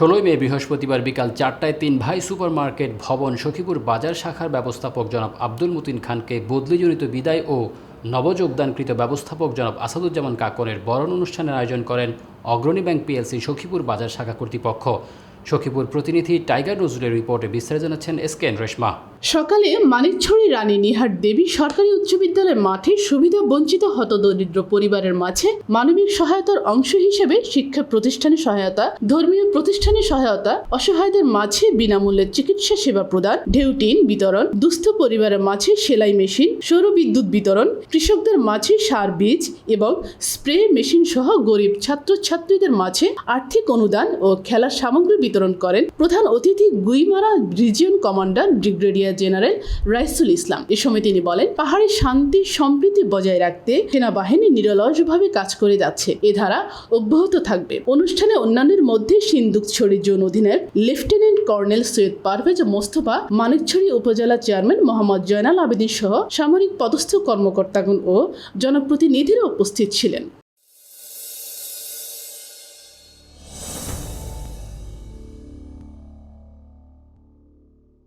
ষোলোই মে, বৃহস্পতিবার বিকাল চারটায় তিন ভাই সুপারমার্কেট ভবন সখীপুর বাজার শাখার ব্যবস্থাপক জনাব আব্দুল মুতিন খানকে বদলিজনিত বিদায় ও নবযোগদানকৃত ব্যবস্থাপক জনাব আসাদুজ্জামান কাকরের বরণ অনুষ্ঠানের আয়োজন করেন অগ্রণী ব্যাংক পিএলসি সখীপুর বাজার শাখা কর্তৃপক্ষ। সখীপুর প্রতিনিধি টাইগার নজরুলের রিপোর্টে বিস্তারিত জানাচ্ছেন এস কে রেশমা। সকালে মানিকছড়ি রানী নিহার দেবী সরকারি উচ্চ বিদ্যালয়ের মাঠে সুবিধা বঞ্চিত হতদরিদ্র পরিবারের মাঝে মানবিক সহায়তার অংশ হিসেবে শিক্ষা প্রতিষ্ঠানের সহায়তা, ধর্মীয় প্রতিষ্ঠানের সহায়তা, অসহায়দের মাঝে বিনামূল্যে চিকিৎসা সেবা প্রদান ঢেউটিন বিতরণ, দুস্থ পরিবারের মাঝে সেলাই মেশিন, সৌর বিদ্যুৎ বিতরণ, কৃষকদের মাঝে সার বীজ এবং স্প্রে মেশিন সহ গরিব ছাত্রছাত্রীদের মাঝে আর্থিক অনুদান ও খেলার সামগ্রী বিতরণ করেন প্রধান অতিথি Guimara region commander brigadier general Raisul Islam এ সময় তিনি বলেন, পাহাড়ে শান্তি, সম্প্রীতি বজায় রাখতে সেনাবাহিনী নিরলসভাবে কাজ করে যাচ্ছে। এ ধারা অব্যাহত থাকবে। অনুষ্ঠানে অন্যান্যের মধ্যে সিন্দুকছড়ি জোন অধিনায়ক lieutenant colonel Syed Parvez Mostafa, Manikchhari upazila chairman Mohammad Joynal Abedin সহ সামরিক পদস্থ কর্মকর্তাগণ ও জনপ্রতিনিধিরা উপস্থিত ছিলেন।